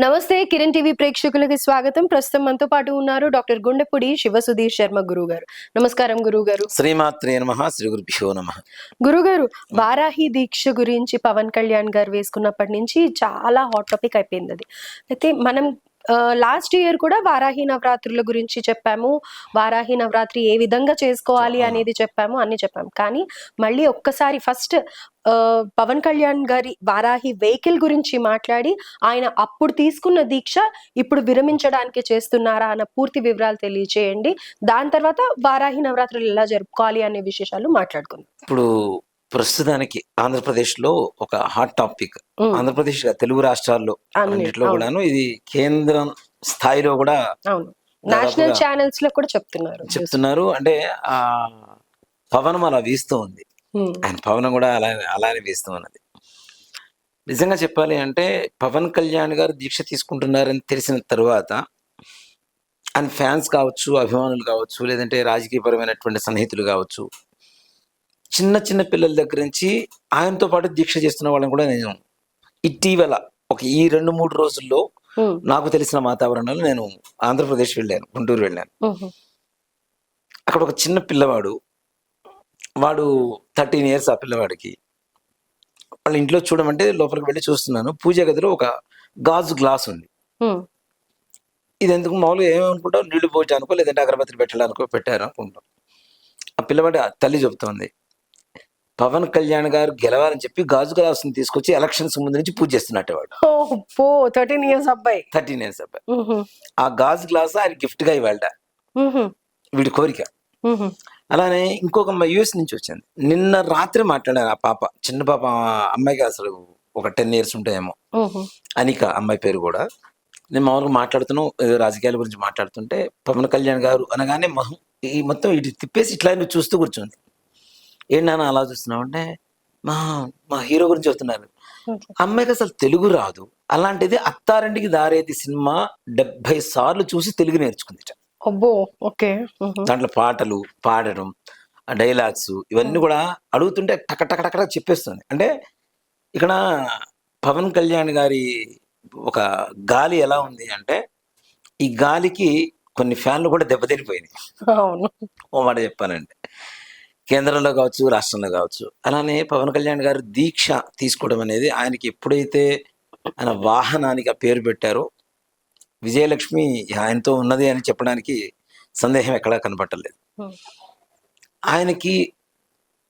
నమస్తే కిరణ్ టీవీ ప్రేక్షకులకి స్వాగతం. ప్రస్తుతం మనతో పాటు ఉన్నారు డాక్టర్ గుండెపూడి శివ సుధీర్ శర్మ గురువు గారు నమస్కారం గురువు గారు శ్రీమాత్రే నమ శ్రీ గురుభ్యో నమ. గురుగారు వారాహి దీక్ష గురించి పవన్ కళ్యాణ్ గారు వేసుకున్నప్పటి నుంచి చాలా హాట్ టాపిక్ అయిపోయింది అది. అయితే మనం లాస్ట్ ఇయర్ కూడా వారాహి నవరాత్రుల గురించి చెప్పాము. వారాహి నవరాత్రి ఏ విధంగా చేసుకోవాలి అనేది చెప్పాము అన్ని చెప్పాము. కానీ మళ్ళీ ఒక్కసారి ఫస్ట్ పవన్ కళ్యాణ్ గారి వారాహి వెహికల్ గురించి మాట్లాడి ఆయన అప్పుడు తీసుకున్న దీక్ష ఇప్పుడు విరమించడానికి చేస్తున్నారా అన్న పూర్తి వివరాలు తెలియజేయండి దాని తర్వాత వారాహి నవరాత్రులు ఎలా జరుపుకోవాలి అనే విశేషాలు మాట్లాడుకుందాం. ఇప్పుడు ప్రస్తుతానికి ఆంధ్రప్రదేశ్లో ఒక హాట్ టాపిక్. ఆంధ్రప్రదేశ్ తెలుగు రాష్ట్రాల్లో అన్ని, అన్నింటిలో. కూడాను ఇది కేంద్రం స్థాయిలో కూడా నేషనల్ ఛానల్స్లో కూడా చెప్తున్నారు. చెప్తున్నారు. అంటే ఆ పవనం అలా వీస్తూ ఉంది. ఆయన పవనం కూడా అలా అలానే వీస్తూ ఉన్నది. నిజంగా చెప్పాలి అంటే పవన్ కళ్యాణ్ గారు దీక్ష తీసుకుంటున్నారని తెలిసిన తర్వాత ఆయన ఫ్యాన్స్ కావచ్చు అభిమానులు కావచ్చు లేదంటే రాజకీయపరమైనటువంటి సన్నిహితులు కావచ్చు చిన్న చిన్న పిల్లల దగ్గర నుంచి ఆయనతో పాటు దీక్ష చేస్తున్న వాళ్ళని కూడా నేను ఇటీవల ఒక ఈ రెండు మూడు రోజుల్లో నాకు తెలిసిన వాతావరణంలో నేను ఆంధ్రప్రదేశ్ వెళ్ళాను గుంటూరు వెళ్ళాను. అక్కడ ఒక చిన్న పిల్లవాడు వాడు థర్టీన్ ఇయర్స్ ఆ పిల్లవాడికి. వాళ్ళ ఇంట్లో చూడమంటే లోపలికి వెళ్ళి చూస్తున్నాను. పూజ గదిలో ఒక గాజు గ్లాస్ ఉంది. ఇది ఎందుకు మామూలుగా ఏమనుకుంటావు? నీళ్ళు పోయడానికో లేదంటే అగరబత్తి పెట్టడానికో పెట్టారు అనుకుంటాం ఆ పిల్లవాడి తల్లి చెబుతోంది పవన్ కళ్యాణ్ గారు గెలవాలని చెప్పి గాజు గ్లాసుని తీసుకొచ్చి ఎలక్షన్స్ ముందు నుంచి పూజ చేస్తున్నట్టు వాడు. థర్టీన్ ఇయర్స్ అబ్బాయి. థర్టీన్ ఇయర్స్ అబ్బాయి. ఆ గాజు గ్లాస్ ఆయన gift గా ఇవాళ. వీడి కోరిక. అలానే ఇంకొక అమ్మాయి యూఎస్ నుంచి వచ్చింది. నిన్న రాత్రి మాట్లాడాను ఆ పాప. చిన్న పాప అమ్మాయికి అసలు ఒక టెన్ ఇయర్స్ ఉంటాయేమో. అనిక అమ్మాయి పేరు కూడా. నేను మామూలుగా మాట్లాడుతున్నాం రాజకీయాల గురించి మాట్లాడుతుంటే పవన్ కళ్యాణ్ గారు అనగానే మొహం ఈ మొత్తం ఇటు తిప్పేసి ఇట్లా నువ్వు చూస్తూ కూర్చుంది. ఏంటి నాన్న అలా చూస్తున్నావు? అంటే మా మా హీరో గురించి చెప్తున్నారు. అమ్మాయికి అసలు తెలుగు రాదు. అలాంటిది అత్తారింటికి దారేది సినిమా డెబ్బై సార్లు చూసి తెలుగు నేర్చుకుంది అబ్బో! ఓకే. దాంట్లో పాటలు పాడడం ఆ డైలాగ్స్ ఇవన్నీ కూడా అడుగుతుంటే టక టక టక చెప్పేస్తుంది. అంటే ఇక్కడ పవన్ కళ్యాణ్ గారి ఒక గాలి ఎలా ఉంది అంటే ఈ గాలికి కొన్ని ఫ్యాన్లు కూడా దెబ్బతినిపోయినాయి. ఓ మాట చెప్పానంటే కేంద్రంలో కావచ్చు రాష్ట్రంలో కావచ్చు. అలానే పవన్ కళ్యాణ్ గారు దీక్ష తీసుకోవడం అనేది ఆయనకి ఎప్పుడైతే ఆయన వాహనానికి ఆ పేరు పెట్టారో విజయలక్ష్మి ఆయనతో ఉన్నది అని చెప్పడానికి సందేహం ఎక్కడా కనపట్టలేదు. ఆయనకి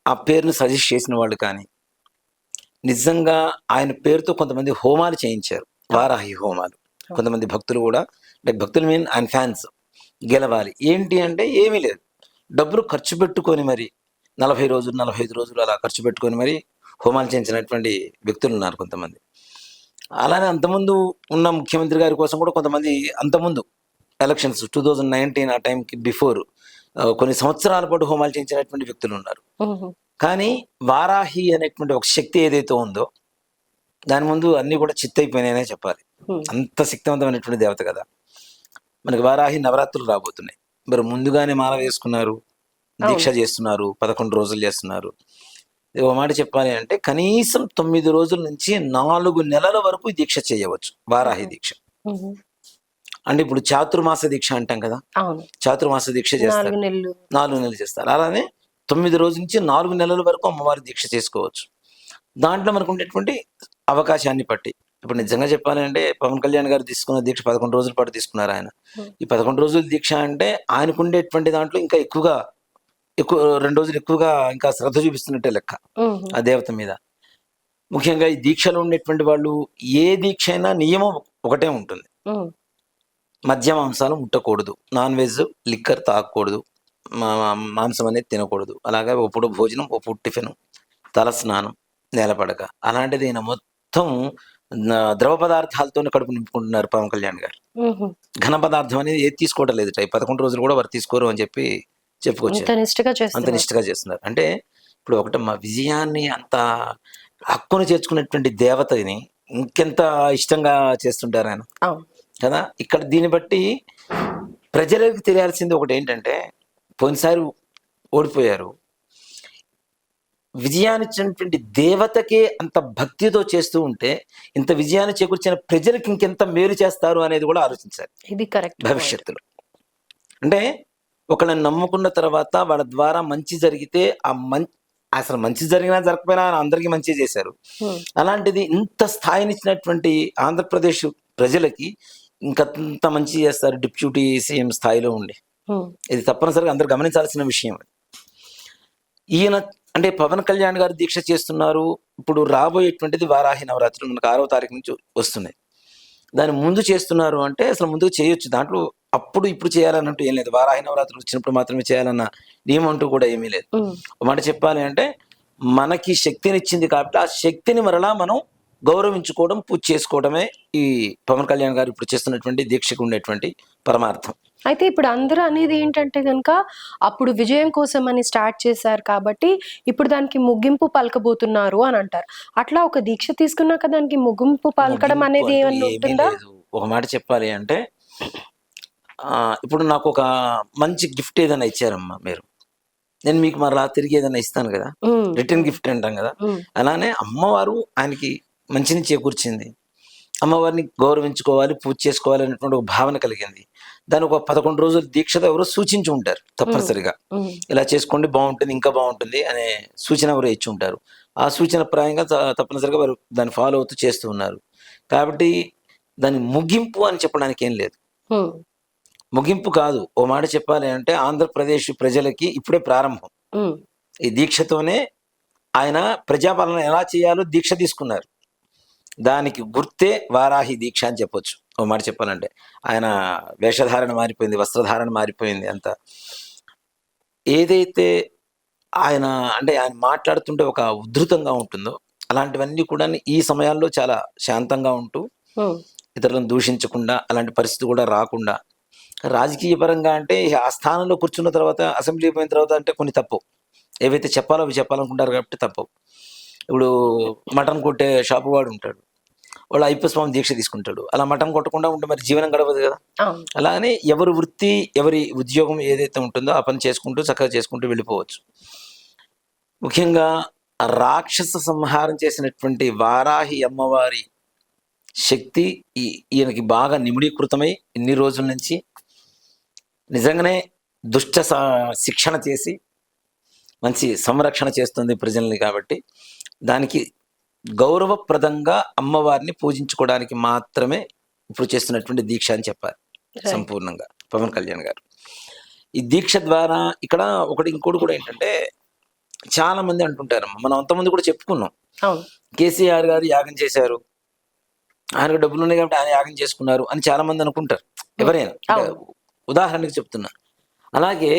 ఆ పేరును సజెస్ట్ చేసిన వాళ్ళు కానీ నిజంగా ఆయన పేరుతో కొంతమంది హోమాలు చేయించారు. వారాహి హోమాలు. కొంతమంది భక్తులు కూడా లైక్ భక్తులు మీన్ ఆయన ఫ్యాన్స్ గెలవాలి. ఏంటి అంటే ఏమీ లేదు. డబ్బులు ఖర్చు పెట్టుకొని మరి నలభై రోజులు నలభై ఐదు రోజులు అలా ఖర్చు పెట్టుకొని మరి హోమాలు చేయించినటువంటి వ్యక్తులు ఉన్నారు కొంతమంది. అలానే అంతకుముందు ఉన్న ముఖ్యమంత్రి గారి కోసం కూడా కొంతమంది అంతకుముందు ఎలక్షన్స్ టూ థౌజండ్ నైన్టీన్ ఆ టైంకి బిఫోర్ కొన్ని సంవత్సరాల పాటు హోమాలు చేయించినటువంటి వ్యక్తులు ఉన్నారు. కానీ వారాహి అనేటువంటి ఒక శక్తి ఏదైతే ఉందో దాని ముందు అన్ని కూడా చిత్తైపోయినాయనే చెప్పాలి. అంత శక్తివంతమైనటువంటి దేవత కదా. మనకి వారాహి నవరాత్రులు రాబోతున్నాయి. మరి ముందుగానే మాల వేసుకున్నారు. దీక్ష చేస్తున్నారు పదకొండు రోజులు చేస్తున్నారు. ఒక మాట చెప్పాలి అంటే కనీసం తొమ్మిది రోజుల నుంచి నాలుగు నెలల వరకు దీక్ష చేయవచ్చు వారాహి దీక్ష. అంటే ఇప్పుడు చాతుర్మాస దీక్ష అంటాం కదా? చాతుర్మాస దీక్ష చేస్తారు. నాలుగు నెలలు. చేస్తారు. అలానే తొమ్మిది రోజుల నుంచి నాలుగు నెలల వరకు అమ్మవారి దీక్ష చేసుకోవచ్చు. దాంట్లో మనకు ఉండేటువంటి అవకాశాన్ని బట్టి ఇప్పుడు నిజంగా చెప్పాలంటే పవన్ కళ్యాణ్ గారు తీసుకున్న దీక్ష పదకొండు రోజుల పాటు తీసుకున్నారు ఆయన. ఈ పదకొండు రోజుల దీక్ష అంటే ఆయనకు ఉండేటువంటి దాంట్లో ఇంకా ఎక్కువగా ఎక్కువ రెండు రోజులు ఎక్కువగా ఇంకా శ్రద్ధ చూపిస్తున్నట్టే లెక్క ఆ దేవత మీద. ముఖ్యంగా ఈ దీక్షలో ఉండేటువంటి వాళ్ళు ఏ దీక్ష అయినా నియమం ఒకటే ఉంటుంది. మద్య మాంసాలు ముట్టకూడదు. నాన్ వెజ్ లిక్కర్ తాగకూడదు. మాంసం అనేది తినకూడదు. అలాగే ఒక పూట భోజనం ఒక పూట టిఫిన్ తల స్నానం నేలపడక అలాంటిది ఈయన మొత్తం ద్రవ పదార్థాలతో కడుపు నింపుకుంటున్నారు పవన్ కళ్యాణ్ గారు. ఘన పదార్థం అనేది ఏది తీసుకోవడం లేదు. పదకొండు రోజులు కూడా వారు తీసుకోరు అని చెప్పి చెప్పుకొచ్చారు అంత నిష్ఠగా చేస్తున్నారు. అంటే ఇప్పుడు ఒకటి మా విజయాన్ని అంత హక్కును చేర్చుకున్నటువంటి దేవతని ఇంకెంత ఇష్టంగా చేస్తుంటారు ఆయన? కదా? ఇక్కడ దీన్ని బట్టి ప్రజలకు తెలియాల్సింది ఒకటి ఏంటంటే పోయినసారి ఓడిపోయారు. విజయాన్ని ఇచ్చినటువంటి దేవతకే అంత భక్తితో చేస్తూ ఉంటే ఇంత విజయాన్ని చేకూర్చిన ప్రజలకు ఇంకెంత మేలు చేస్తారు అనేది కూడా ఆలోచించాలి. ఇది కరెక్ట్ భవిష్యత్తులో. అంటే ఒకళ్ళని నమ్ముకున్న తర్వాత వాళ్ళ ద్వారా మంచి జరిగితే ఆ మం అసలు మంచి జరిగినా జరగకపోయినా అందరికీ మంచి చేశారు. అలాంటిది ఇంత స్థాయినిచ్చినటువంటి ఆంధ్రప్రదేశ్ ప్రజలకి ఇంకంత మంచి చేస్తారు డిప్యూటీ సీఎం స్థాయిలో ఉండి. ఇది తప్పనిసరిగా అందరు గమనించాల్సిన విషయం. ఈయన అంటే పవన్ కళ్యాణ్ గారు దీక్ష చేస్తున్నారు. ఇప్పుడు రాబోయేటువంటిది వారాహి నవరాత్రులు మనకు ఆరో తారీఖు నుంచి వస్తున్నాయి. దాని ముందు చేస్తున్నారు అంటే అసలు ముందుకు చేయొచ్చు. దాంట్లో అప్పుడు ఇప్పుడు చేయాలన్నట్టు ఏం లేదు. వారాహి నవరాత్రులు వచ్చినప్పుడు మాత్రమే చేయాలన్న నియమం అంటూ కూడా ఏమీ లేదు. ఒక మాట చెప్పాలి అంటే మనకి శక్తినిచ్చింది కాబట్టి ఆ శక్తిని మరలా మనం గౌరవించుకోవడం పూజ చేసుకోవడమే ఈ పవన్ కళ్యాణ్ గారు ఇప్పుడు చేస్తున్నటువంటి దీక్షకు ఉండేటువంటి పరమార్థం. అయితే ఇప్పుడు అందరూ అనేది ఏంటంటే కనుక అప్పుడు విజయం కోసం అని స్టార్ట్ చేశారు కాబట్టి ఇప్పుడు దానికి ముగింపు పలకబోతున్నారు అని అంటారు. అట్లా ఒక దీక్ష తీసుకున్నాక దానికి ముగింపు పలకడం అనేది ఏమన్నా ఉంటుందా. ఒక మాట చెప్పాలి అంటే ఇప్పుడు నాకు ఒక మంచి గిఫ్ట్ ఏదైనా ఇచ్చారమ్మా మీరు. నేను మీకు మరలా తిరిగి ఏదైనా ఇస్తాను కదా. రిటర్న్ గిఫ్ట్ అంటాం కదా. అలానే అమ్మవారు ఆయనకి మంచిని చేకూర్చింది. అమ్మవారిని గౌరవించుకోవాలి పూజ చేసుకోవాలి అనేటువంటి ఒక భావన కలిగింది. దానికి ఒక పదకొండు రోజులు దీక్షతో ఎవరో సూచించి ఉంటారు తప్పనిసరిగా. ఇలా చేసుకోండి బాగుంటుంది ఇంకా బాగుంటుంది అనే సూచన ఎవరు ఇచ్చి ఉంటారు. ఆ సూచన ప్రాయంగా తప్పనిసరిగా వారు దాన్ని ఫాలో అవుతూ చేస్తూ ఉన్నారు. కాబట్టి దాని ముగింపు అని చెప్పడానికి ఏం లేదు. ముగింపు కాదు. ఓ మాట చెప్పాలి అంటే ఆంధ్రప్రదేశ్ ప్రజలకి ఇప్పుడే ప్రారంభం. ఈ దీక్షతోనే ఆయన ప్రజాపాలన ఎలా చేయాలో దీక్ష తీసుకున్నారు. దానికి గుర్తే వారాహి దీక్ష అని చెప్పొచ్చు. ఓ మాట చెప్పాలంటే. ఆయన వేషధారణ మారిపోయింది వస్త్రధారణ మారిపోయింది అంత. ఏదైతే ఆయన అంటే ఆయన మాట్లాడుతుంటే ఒక ఉద్ధృతంగా ఉంటుందో అలాంటివన్నీ కూడా ఈ సమయాల్లో చాలా శాంతంగా ఉంటూ ఇతరులను దూషించకుండా అలాంటి పరిస్థితి కూడా రాకుండా రాజకీయ పరంగా అంటే ఆ స్థానంలో కూర్చున్న తర్వాత అసెంబ్లీ పోయిన తర్వాత అంటే కొన్ని తప్పు. ఏవైతే చెప్పాలో అవి చెప్పాలనుకుంటారు కాబట్టి తప్పు. ఇప్పుడు మటన్ కొట్టే షాపు వాడు ఉంటాడు. వాడు అయ్యప్ప స్వామి దీక్ష తీసుకుంటాడు. అలా మటన్ కొట్టకుండా ఉంటే మరి జీవనం గడవదు కదా? అలానే ఎవరి వృత్తి ఎవరి ఉద్యోగం ఏదైతే ఉంటుందో ఆ పని చేసుకుంటూ చక్కగా చేసుకుంటూ వెళ్ళిపోవచ్చు. ముఖ్యంగా రాక్షస సంహారం చేసినటువంటి వారాహి అమ్మవారి శక్తి ఈ ఈయనకి బాగా నిమిడీకృతమై ఇన్ని రోజుల నుంచి నిజంగానే దుష్ట శిక్షణ చేసి మంచి సంరక్షణ చేస్తుంది ప్రజల్ని కాబట్టి దానికి గౌరవప్రదంగా అమ్మవారిని పూజించుకోవడానికి మాత్రమే ఇప్పుడు చేస్తున్నటువంటి దీక్ష అని చెప్పాలి Right. సంపూర్ణంగా. పవన్ కళ్యాణ్ గారు. ఈ దీక్ష ద్వారా ఇక్కడ ఒకటి ఇంకోటి కూడా ఏంటంటే చాలా మంది అంటుంటారమ్మా. మనం అంతమంది కూడా చెప్పుకున్నాం. కేసీఆర్ గారు యాగం చేశారు. ఆయనకు డబ్బులు ఉన్నాయి కాబట్టి ఆయన యాగం చేసుకున్నారు అని చాలా మంది అనుకుంటారు. ఎవరైనా. ఉదాహరణకి చెప్తున్నా. అలాగే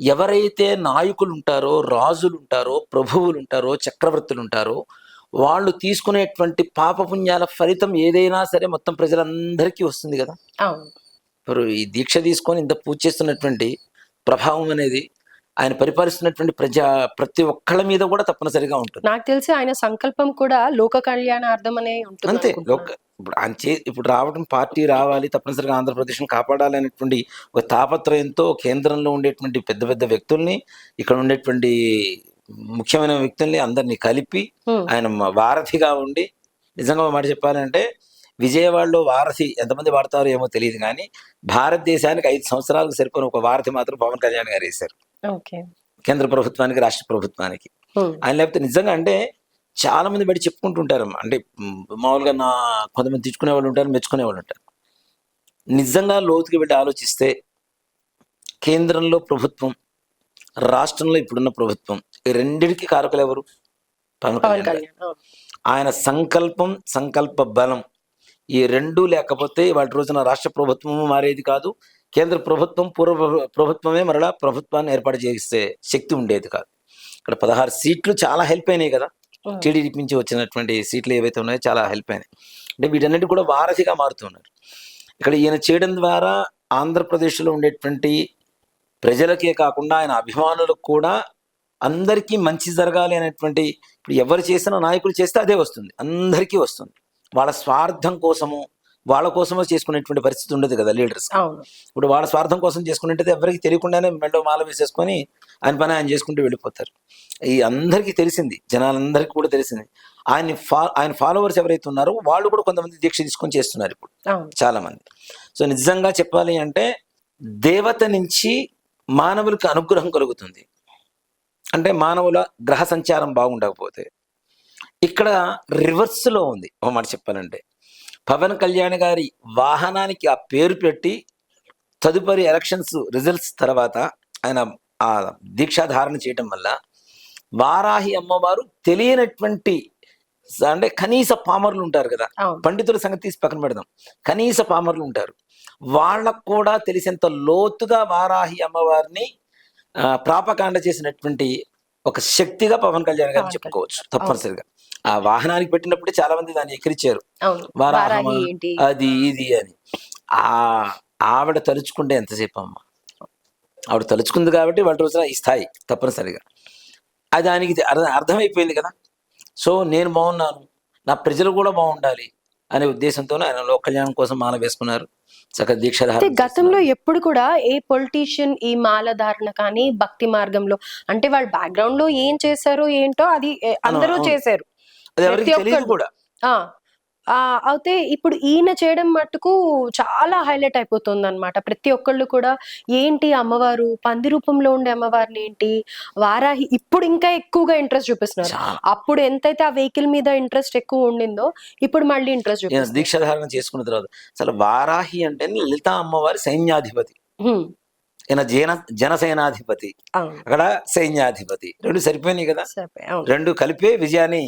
ఎవరైతే నాయకులు ఉంటారో రాజులు ఉంటారో ప్రభువులు ఉంటారో చక్రవర్తులు ఉంటారో వాళ్ళు తీసుకునేటువంటి పాపపుణ్యాల ఫలితం ఏదైనా సరే మొత్తం ప్రజలందరికీ వస్తుంది కదా. ఇప్పుడు ఈ దీక్ష తీసుకొని ఇంత పూజ చేస్తున్నటువంటి ప్రభావం అనేది ఆయన పరిపాలిస్తున్నటువంటి ప్రజా ప్రతి ఒక్కళ్ళ మీద కూడా తప్పనిసరిగా ఉంటుంది. నాకు తెలిసి ఆయన సంకల్పం కూడా లోక కళ్యాణార్థం అనే ఉంటుంది అంతే. లోక ఇప్పుడు ఆయన చే ఇప్పుడు రావడం పార్టీ రావాలి తప్పనిసరిగా ఆంధ్రప్రదేశ్ని కాపాడాలి అనేటువంటి ఒక తాపత్రయంతో కేంద్రంలో ఉండేటువంటి పెద్ద పెద్ద వ్యక్తుల్ని ఇక్కడ ఉండేటువంటి ముఖ్యమైన వ్యక్తుల్ని అందరినీ కలిపి ఆయన వారధిగా ఉండి నిజంగా మాట చెప్పాలంటే విజయవాడలో వారధి ఎంతమంది వాడతారో ఏమో తెలియదు కానీ భారతదేశానికి ఐదు సంవత్సరాలకు సరిపోయిన ఒక వారధి మాత్రం పవన్ కళ్యాణ్ గారు వేశారు. కేంద్ర ప్రభుత్వానికి రాష్ట్ర ప్రభుత్వానికి. ఆయన లేకపోతే నిజంగా అంటే చాలా మంది బయట చెప్పుకుంటుంటారమ్మా అంటే మామూలుగా నా కొంతమంది తెచ్చుకునే వాళ్ళు ఉంటారు మెచ్చుకునే వాళ్ళు ఉంటారు. నిజంగా లోతుకి వెళ్ళి ఆలోచిస్తే కేంద్రంలో ప్రభుత్వం రాష్ట్రంలో ఇప్పుడున్న ప్రభుత్వం ఈ రెండిటికి కారకులు ఎవరు? పవన్ కళ్యాణ్. ఆయన సంకల్పం సంకల్ప బలం ఈ రెండు లేకపోతే వాటి రోజున రాష్ట్ర ప్రభుత్వము మారేది కాదు. కేంద్ర ప్రభుత్వం పూర్వ ప్రభు- ప్రభుత్వమే మరలా ప్రభుత్వాన్ని ఏర్పాటు చేసే శక్తి ఉండేది కాదు. ఇక్కడ పదహారు సీట్లు చాలా హెల్ప్ అయినాయి కదా. టీడీపీ నుంచి వచ్చినటువంటి సీట్లు ఏవైతే ఉన్నాయో చాలా హెల్ప్ అయినాయి. అంటే వీటన్నిటి కూడా వారధిగా మారుతున్నారు ఇక్కడ ఈయన చేయడం ద్వారా ఆంధ్రప్రదేశ్లో ఉండేటువంటి ప్రజలకే కాకుండా ఆయన అభిమానులకు కూడా అందరికీ మంచి జరగాలి అనేటువంటి ఇప్పుడు ఎవరు చేసినా నాయకులు చేస్తే అదే వస్తుంది. అందరికీ వస్తుంది. వాళ్ళ స్వార్థం కోసము వాళ్ళ కోసమో చేసుకునేటువంటి పరిస్థితి ఉండదు కదా లీడర్స్ ఇప్పుడు వాళ్ళ స్వార్థం కోసం చేసుకునేది ఎవరికి తెలియకుండానే మెండో మాల వేసేసుకొని ఆయన పని ఆయన చేసుకుంటూ వెళ్ళిపోతారు. ఈ అందరికీ తెలిసింది జనాలందరికీ కూడా తెలిసింది. ఆయన ఫా ఆయన ఫాలోవర్స్ ఎవరైతే ఉన్నారో వాళ్ళు కూడా కొంతమంది దీక్ష తీసుకొని చేస్తున్నారు ఇప్పుడు చాలా మంది సో నిజంగా చెప్పాలి అంటే దేవత నుంచి మానవులకు అనుగ్రహం కలుగుతుంది. అంటే మానవుల గ్రహ సంచారం బాగుండకపోతే. ఇక్కడ రివర్స్లో ఉంది ఒక మాట చెప్పాలంటే. పవన్ కళ్యాణ్ గారి వాహనానికి ఆ పేరు పెట్టి తదుపరి ఎలక్షన్స్ రిజల్ట్స్ తర్వాత ఆయన ఆ దీక్షాధారణ చేయటం వల్ల వారాహి అమ్మవారు తెలియనటువంటి అంటే కనీస పామరులు ఉంటారు కదా. పండితుల సంగతి తీసి పక్కన పెడదాం. కనీస పామరులు ఉంటారు. వాళ్ళకు కూడా తెలిసేంత లోతుగా వారాహి అమ్మవారిని ప్రాపకాండ చేసినటువంటి ఒక శక్తిగా పవన్ కళ్యాణ్ గారిని పవన్ చెప్పుకోవచ్చు. తప్పనిసరిగా. ఆ వాహనానికి పెట్టినప్పుడే చాలా మంది దాన్ని ఎక్కిరిచారు వారాహి అది ఇది అని. ఆ ఆవిడ తలుచుకుంటే ఎంతసేపు అమ్మ ఆవిడ తలుచుకుంది కాబట్టి వాళ్ళ రోజున ఈ స్థాయి తప్పనిసరిగా. అది దానికి అర్థమైపోయింది కదా? సో నేను బాగున్నాను. నా ప్రజలు కూడా బాగుండాలి అనే ఉద్దేశంతో ఆయన లోక కళ్యాణం కోసం మాల వేసుకున్నారు. దీక్షాధారణ అయితే గతంలో ఎప్పుడు కూడా ఏ పొలిటీషియన్ ఈ మాల ధారణ కానీ భక్తి మార్గంలో అంటే వాళ్ళ బ్యాక్గ్రౌండ్లో ఏం చేశారో ఏంటో అది అందరూ. చేశారు. అది ఎవరికి ప్రతి తెలియదు ఒక్కళ్ళు. కూడా. అయితే ఇప్పుడు ఈయన చేయడం మట్టుకు చాలా హైలైట్ అయిపోతుంది అనమాట ప్రతి ఒక్కళ్ళు కూడా ఏంటి అమ్మవారు? పంది రూపంలో ఉండే అమ్మవారిని ఏంటి? వారాహి ఇప్పుడు ఇంకా ఎక్కువగా ఇంట్రెస్ట్ చూపిస్తున్నారు. అప్పుడు ఎంతైతే ఆ వెహికల్ మీద ఇంట్రెస్ట్ ఎక్కువ ఉండిందో ఇప్పుడు మళ్ళీ ఇంట్రెస్ట్ ఈయన చూపిస్తున్నారు. దీక్షాధారణ చేసుకున్న తర్వాత అసలు వారాహి అంటే లలిత అమ్మవారి సైన్యాధిపతి. ఈయన జన జనసేనాధిపతి. అక్కడ సైన్యాధిపతి. రెండు సరిపోయినాయి కదా? రెండు కలిపే విజయాన్ని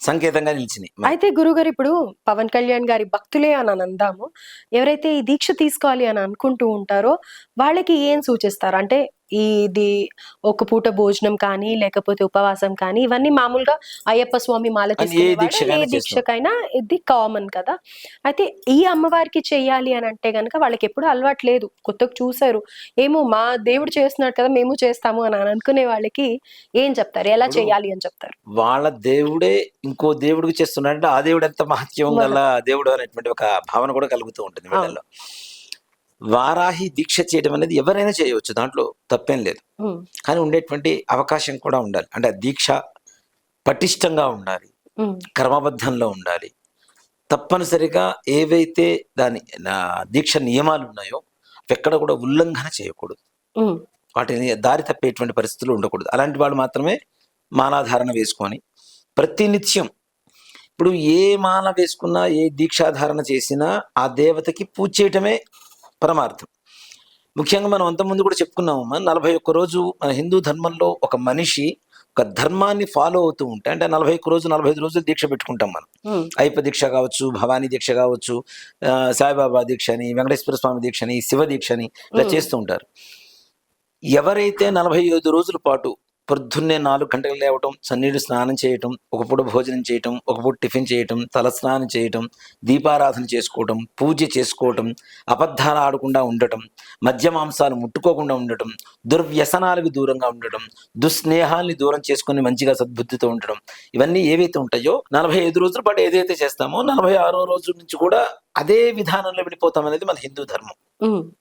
సంకేతంగా నిలిచినాయి. అయితే గురుగారు ఇప్పుడు పవన్ కళ్యాణ్ గారి భక్తులే అని అందాము. ఎవరైతే ఈ దీక్ష తీసుకోవాలి అని అనుకుంటూ ఉంటారో వాళ్ళకి ఏం సూచిస్తారు? అంటే ఇది ఒక పూట భోజనం కానీ లేకపోతే ఉపవాసం కానీ ఇవన్నీ మామూలుగా అయ్యప్ప స్వామి మాల ఏ దీక్షకైనా ఇది కామన్ కదా. అయితే ఈ అమ్మవారికి చెయ్యాలి అని అంటే గనక వాళ్ళకి ఎప్పుడు అలవాటు లేదు. కొత్తగా చూసారు ఏమో మా దేవుడు చేస్తున్నాడు కదా మేము చేస్తాము అని అనుకునే వాళ్ళకి ఏం చెప్తారు? ఎలా చేయాలి అని చెప్తారు? వాళ్ళ దేవుడే ఇంకో దేవుడికి చేస్తున్నాడంటే ఆ దేవుడు ఎంత మహత్యం గల దేవుడు అనేటువంటి ఒక భావన కూడా కలుగుతూ ఉంటుంది వీళ్ళలో వారాహి దీక్ష చేయడం అనేది ఎవరైనా చేయవచ్చు దాంట్లో తప్పేం లేదు. కానీ ఉండేటువంటి అవకాశం కూడా ఉండాలి. అంటే ఆ దీక్ష పటిష్టంగా ఉండాలి. క్రమబద్ధంలో ఉండాలి. తప్పనిసరిగా ఏవైతే దాని దీక్ష నియమాలు ఉన్నాయో ఎక్కడ కూడా ఉల్లంఘన చేయకూడదు. వాటిని దారి తప్పేటువంటి పరిస్థితులు ఉండకూడదు. అలాంటి వాళ్ళు మాత్రమే మాలాధారణ వేసుకొని ప్రతినిత్యం ఇప్పుడు ఏ మాల వేసుకున్నా ఏ దీక్షాధారణ చేసినా ఆ దేవతకి పూజ చేయటమే పరమార్థం ముఖ్యంగా మనం అంతకుముందు కూడా చెప్పుకున్నామమ్మా నలభై ఒక్క రోజు మన హిందూ ధర్మంలో ఒక మనిషి ఒక ధర్మాన్ని ఫాలో అవుతూ ఉంటే అంటే నలభై ఒక్క రోజు నలభై ఐదు రోజులు దీక్ష పెట్టుకుంటాం మనం. అయ్యప్ప దీక్ష కావచ్చు భవానీ దీక్ష కావచ్చు సాయిబాబా దీక్ష అని వెంకటేశ్వర స్వామి దీక్ష అని శివ దీక్ష అని ఇలా. చేస్తూ ఉంటారు ఎవరైతే నలభై ఐదు రోజుల పాటు పొద్దున్నే నాలుగు గంటలు లేవటం చన్నీళ్ళు స్నానం చేయటం ఒక పూట భోజనం చేయటం ఒక పూట టిఫిన్ చేయటం తల స్నానం చేయటం దీపారాధన చేసుకోవటం పూజ చేసుకోవటం అబద్ధాలు ఆడకుండా ఉండటం మద్య మాంసాలు ముట్టుకోకుండా ఉండటం దుర్వ్యసనాలకు దూరంగా ఉండటం దుస్నేహాల్ని దూరం చేసుకుని మంచిగా సద్బుద్ధితో ఉండటం. ఇవన్నీ ఏవైతే ఉంటాయో నలభై ఐదు రోజుల పాటు ఏదైతే చేస్తామో నలభై ఆరో రోజు నుంచి కూడా అదే విధానంలో వెళ్ళిపోతాం అనేది మన హిందూ ధర్మం.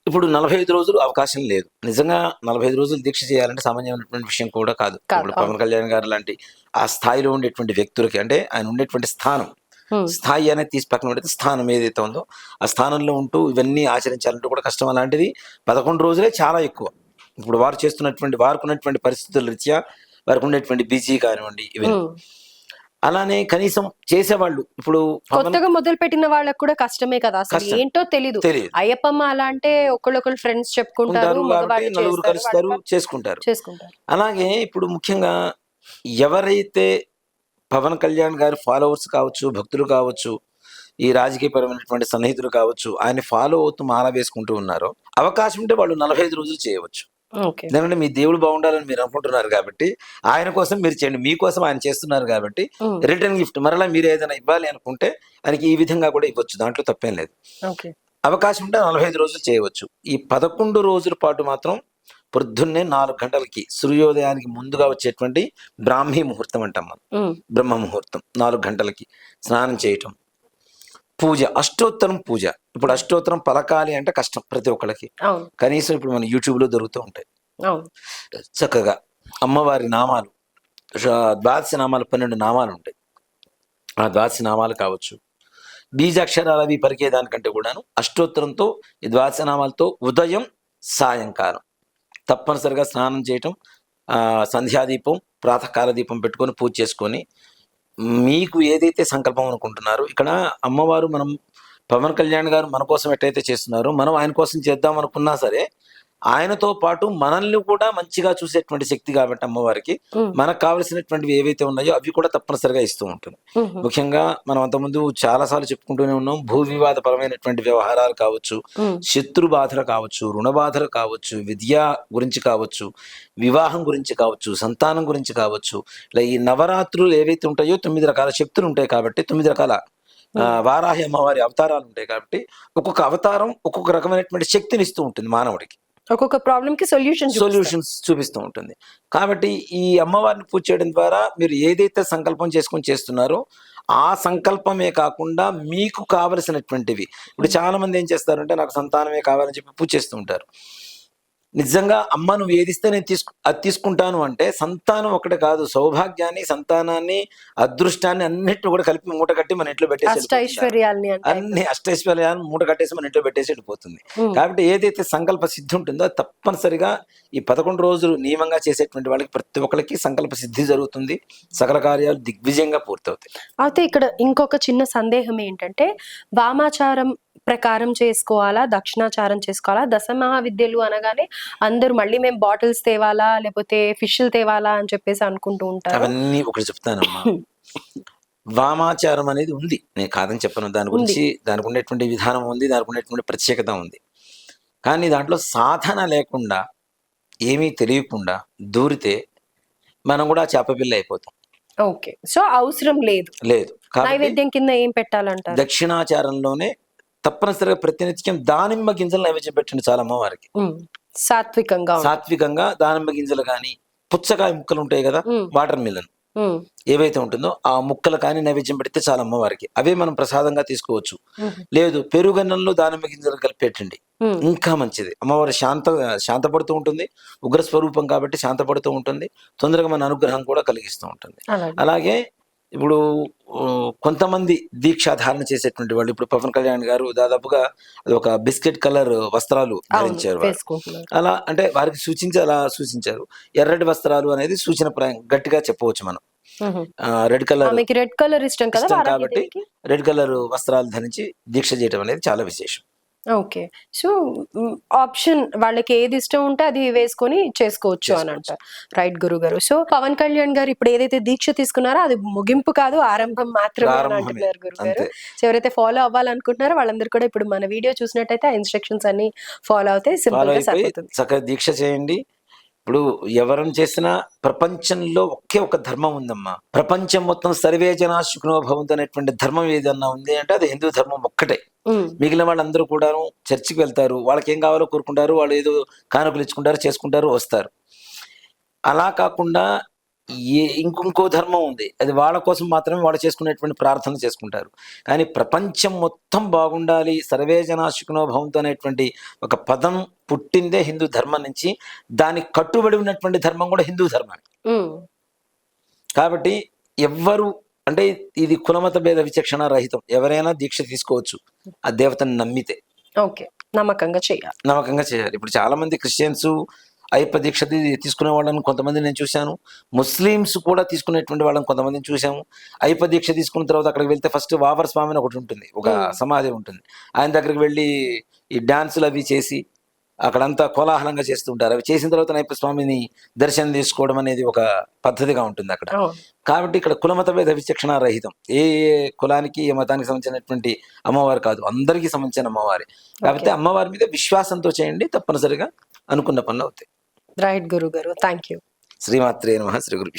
ఇప్పుడు నలభై ఐదు రోజులు అవకాశం లేదు. నిజంగా నలభై ఐదు రోజులు దీక్ష చేయాలంటే సామాన్యమైనటువంటి విషయం కూడా కాదు. ఇప్పుడు పవన్ కళ్యాణ్ గారు లాంటి ఆ స్థాయిలో ఉండేటువంటి వ్యక్తులకి అంటే ఆయన ఉండేటువంటి స్థానం స్థాయి అనేది తీసి పక్కన పెడితే స్థానం ఏదైతే ఉందో ఆ స్థానంలో ఉంటూ ఇవన్నీ ఆచరించాలంటే కూడా కష్టం. అలాంటిది పదకొండు రోజులే చాలా ఎక్కువ. ఇప్పుడు వారు చేస్తున్నటువంటి వారికి ఉన్నటువంటి పరిస్థితుల రీత్యా వారికి ఉండేటువంటి బిజీ కానివ్వండి ఇవన్నీ. అలానే కనీసం చేసేవాళ్ళు. ఇప్పుడు కొత్తగా మొదలు పెట్టిన వాళ్ళకి కూడా కష్టమే కదా అసలు. ఏంటో తెలీదు. తెలియదు అయ్యప్పమ్మ అలా అంటే ఒకళ్ళొకళ్ళు ఫ్రెండ్స్ చెప్పుకుంటారు నలుగురు కలుస్తారు చేసుకుంటారు. చేసుకుంటారు. అలాగే ఇప్పుడు ముఖ్యంగా ఎవరైతే పవన్ కళ్యాణ్ గారి ఫాలోవర్స్ కావచ్చు భక్తులు కావచ్చు ఈ రాజకీయపరమైనటువంటి సన్నిహితులు కావచ్చు ఆయన ఫాలో అవుతూ మాల వేసుకుంటూ ఉన్నారో అవకాశం ఉంటే వాళ్ళు నలభై ఐదు రోజులు చేయవచ్చు. ఎందుకంటే మీ దేవుడు బాగుండాలని మీరు అనుకుంటున్నారు కాబట్టి ఆయన కోసం మీరు చేయండి. మీకోసం ఆయన చేస్తున్నారు కాబట్టి రిటర్న్ గిఫ్ట్ మరలా మీరు ఏదైనా ఇవ్వాలి అనుకుంటే ఆయనకి ఈ విధంగా కూడా ఇవ్వచ్చు. దాంట్లో తప్పేం లేదు. అవకాశం ఉంటే నలభై ఐదు రోజులు చేయవచ్చు. ఈ పదకొండు రోజుల పాటు మాత్రం పొద్దున్నే నాలుగు గంటలకి సూర్యోదయానికి ముందుగా వచ్చేటువంటి బ్రాహ్మీ ముహూర్తం అంటాం మనం. బ్రహ్మ ముహూర్తం నాలుగు గంటలకి స్నానం చేయటం. పూజ అష్టోత్తరం పూజ. ఇప్పుడు అష్టోత్తరం పలకాలి అంటే కష్టం ప్రతి ఒక్కళ్ళకి. కనీసం ఇప్పుడు మన యూట్యూబ్లో దొరుకుతూ ఉంటాయి. చక్కగా అమ్మవారి నామాలు ద్వాదశ నామాలు పన్నెండు నామాలు ఉంటాయి. ఆ ద్వాదశ నామాలు కావచ్చు. బీజాక్షరాలు అవి పలికేదానికంటే కూడాను అష్టోత్తరంతో ఈ ద్వాదశ నామాలతో ఉదయం సాయంకాలం. తప్పనిసరిగా స్నానం చేయటం ఆ, సంధ్యాదీపం ప్రాతకాల దీపం పెట్టుకొని పూజ చేసుకొని మీకు ఏదైతే సంకల్పం అనుకుంటున్నారో ఇక్కడ అమ్మవారు మనం పవన్ కళ్యాణ్ గారు మన కోసం ఎట్టయితే చేస్తున్నారో మనం ఆయన కోసం చేద్దాం అనుకున్నా సరే ఆయనతో పాటు మనల్ని కూడా మంచిగా చూసేటువంటి శక్తి కాబట్టి అమ్మవారికి మనకు కావలసినటువంటివి ఏవైతే ఉన్నాయో అవి కూడా తప్పనిసరిగా ఇస్తూ ఉంటుంది ముఖ్యంగా మనం అంతకుముందు చాలా సార్లు చెప్పుకుంటూనే ఉన్నాం భూ వివాదపరమైనటువంటి వ్యవహారాలు కావచ్చు శత్రు బాధలు కావచ్చు రుణ బాధలు కావచ్చు విద్య గురించి కావచ్చు వివాహం గురించి కావచ్చు సంతానం గురించి కావచ్చు ఇలా ఈ నవరాత్రులు ఏవైతే ఉంటాయో తొమ్మిది రకాల శక్తులు ఉంటాయి కాబట్టి తొమ్మిది రకాల వారాహి అమ్మవారి అవతారాలు ఉంటాయి కాబట్టి ఒక్కొక్క అవతారం ఒక్కొక్క రకమైనటువంటి శక్తిని ఇస్తూ ఉంటుంది మానవుడికి. ఒక్కొక్క ప్రాబ్లం కి సొల్యూషన్ సొల్యూషన్స్ చూపిస్తూ ఉంటుంది. కాబట్టి ఈ అమ్మవారిని పూజ చేయడం ద్వారా మీరు ఏదైతే సంకల్పం చేసుకొని చేస్తున్నారో ఆ సంకల్పమే కాకుండా మీకు కావలసినటువంటివి. ఇప్పుడు చాలా మంది ఏం చేస్తారంటే నాకు సంతానమే కావాలని చెప్పి పూజ చేస్తూ ఉంటారు. నిజంగా అమ్మ నువ్వు ఏది ఇస్తే నేను తీసుకు అది తీసుకుంటాను అంటే సంతానం ఒకటే కాదు. సౌభాగ్యాన్ని సంతానాన్ని అదృష్టాన్ని అన్నిటిని కూడా కలిపి మూట కట్టి మన ఇంట్లో పెట్టేసి అన్ని అష్టైశ్వర్యాన్ని మూట కట్టేసి మన ఇంట్లో పెట్టేసి వెళ్ళిపోతుంది. కాబట్టి ఏదైతే సంకల్ప సిద్ధి ఉంటుందో అది తప్పనిసరిగా ఈ పదకొండు రోజులు నియమంగా చేసేటువంటి వాళ్ళకి ప్రతి ఒక్కరికి సంకల్ప సిద్ధి జరుగుతుంది. సకల కార్యాలు దిగ్విజయంగా పూర్తవుతాయి. అయితే ఇక్కడ ఇంకొక చిన్న సందేహం ఏంటంటే వామాచారం ప్రకారం చేసుకోవాలా దక్షిణాచారం చేసుకోవాలా? దశ మహావిద్యలు అనగానే అందరూ మళ్ళీ మేము బాటిల్స్ తేవాలా లేకపోతే ఫిష్లు తేవాలా అని చెప్పేసి అనుకుంటూ ఉంటారు. అవన్నీ ఒకటి చెప్తానమ్మా. వామాచారం అనేది ఉంది. నేను కాదని చెప్పను. దాని గురించి దానికి ఉండేటువంటి విధానం ఉంది. దానికి ఉండేటువంటి ప్రత్యేకత ఉంది. కానీ దాంట్లో సాధన లేకుండా ఏమీ తెలియకుండా దూరితే మనం కూడా చేపపిల్ల అయిపోతాం. ఓకే. సో అవసరం లేదు. లేదు. నైవేద్యం కింద ఏం పెట్టాలంటారు? దక్షిణాచారంలోనే తప్పనిసరిగా ప్రతినిత్యం దానిమ్మ గింజలు నైవేద్యం పెట్టండి చాలా అమ్మవారికి. సాత్వికంగా. సాత్వికంగా దానిమ్మ గింజలు కానీ పుచ్చకాయ ముక్కలు ఉంటాయి కదా వాటర్ మిలన్. ఏవైతే ఉంటుందో ఆ ముక్కలు కానీ నైవేద్యం పెడితే చాలా అమ్మవారికి. అవే మనం ప్రసాదంగా తీసుకోవచ్చు. లేదు పెరుగన్నంలో దానిమ్మ గింజలు కలిపి పెట్టండి. ఇంకా మంచిది. అమ్మవారు శాంత శాంతపడుతూ ఉంటుంది. ఉగ్ర స్వరూపం కాబట్టి శాంతపడుతూ ఉంటుంది. తొందరగా మన అనుగ్రహం కూడా కలిగిస్తూ ఉంటుంది. అలాగే ఇప్పుడు కొంతమంది దీక్ష ధారణ చేసేటువంటి వాళ్ళు ఇప్పుడు పవన్ కళ్యాణ్ గారు దాదాపుగా అది ఒక బిస్కెట్ కలర్ వస్త్రాలు ధరించారు అలా అంటే వారికి సూచించి అలా సూచించారు. ఎర్రటి వస్త్రాలు అనేది సూచన ప్రాయం గట్టిగా చెప్పవచ్చు మనం. రెడ్ కలర్ రెడ్ కలర్ ఇష్టం కాబట్టి? రెడ్ కలర్ వస్త్రాలు ధరించి దీక్ష చేయడం అనేది చాలా విశేషం. ఓకే. సో ఆప్షన్ వాళ్ళకి ఏది ఇష్టం ఉంటే అది వేసుకొని చేసుకోవచ్చు అని చేసుకోవచ్చు. అంటారు. రైట్ గురు గారు సో పవన్ కళ్యాణ్ గారు ఇప్పుడు ఏదైతే దీక్ష తీసుకున్నారో అది ముగింపు కాదు ఆరంభం మాత్రమే అని ప్రారంభమే. అంటున్నారు గురు అంతే. సో ఎవరైతే ఫాలో అవ్వాలనుకుంటున్నారో వాళ్ళందరూ కూడా ఇప్పుడు మన వీడియో చూసినట్టయితే ఆ ఇన్స్ట్రక్షన్స్ అన్ని ఫాలో అవుతే సింపుల్గా అయిపోయి సరిపోతుంది. చక్కగా దీక్ష చేయండి. ఇప్పుడు ఎవరం చేసినా ప్రపంచంలో ఒకే ఒక ధర్మం ఉందమ్మా. ప్రపంచం మొత్తం సర్వే జనా సుఖినో భవంతు అనేటువంటి ధర్మం ఏదన్నా ఉంది అంటే అది హిందూ ధర్మం ఒక్కటే. మిగిలిన వాళ్ళందరూ కూడాను చర్చికి వెళ్తారు. వాళ్ళకి ఏం కావాలో కోరుకుంటారు వాళ్ళు ఏదో కానుకలు ఇచ్చుకుంటారు చేసుకుంటారు వస్తారు. అలా కాకుండా ఏ ఇంకొంకో ధర్మం ఉంది. అది వాళ్ళ కోసం మాత్రమే వాళ్ళు చేసుకునేటువంటి ప్రార్థన చేసుకుంటారు. కానీ ప్రపంచం మొత్తం బాగుండాలి సర్వే జనాశుకునో భవంతు అనేటువంటి ఒక పదం పుట్టిందే హిందూ ధర్మం నుంచి. దానికి కట్టుబడి ఉన్నటువంటి ధర్మం కూడా హిందూ ధర్మం కాబట్టి ఎవ్వరు అంటే ఇది కులమత భేద విచక్షణ రహితం. ఎవరైనా దీక్ష తీసుకోవచ్చు. ఆ దేవతను నమ్మితే. ఓకే. నమ్మకంగా చేయాలి. నమ్మకంగా చేయాలి. ఇప్పుడు చాలా మంది క్రిస్టియన్స్ అయ్యప్ప దీక్ష తీసుకునే వాళ్ళని కొంతమంది నేను చూశాను. ముస్లిమ్స్ కూడా తీసుకునేటువంటి వాళ్ళని కొంతమందిని చూశాము. అయ్యప్ప దీక్ష తీసుకున్న తర్వాత అక్కడికి వెళ్తే ఫస్ట్ వావర్ స్వామి అని ఒకటి ఉంటుంది. ఒక. సమాధి ఉంటుంది. ఆయన దగ్గరికి వెళ్ళి ఈ డాన్సులు అవి చేసి అక్కడంతా కోలాహలంగా చేస్తుంటారు అవి చేసిన తర్వాత అయ్యప్ప స్వామిని దర్శనం తీసుకోవడం అనేది ఒక పద్ధతిగా ఉంటుంది అక్కడ. కాబట్టి ఇక్కడ కులమత భేద విచక్షణ రహితం. ఏ ఏ కులానికి ఏ మతానికి సంబంధించినటువంటి అమ్మవారు కాదు. అందరికీ సంబంధించిన అమ్మవారి. కాబట్టి అమ్మవారి మీద విశ్వాసంతో చేయండి తప్పనిసరిగా అనుకున్న పనులు అవుతాయి. రైట్ గురు గారు థ్యాంక్ యూ శ్రీమాత్రే నమ శ్రీ గురు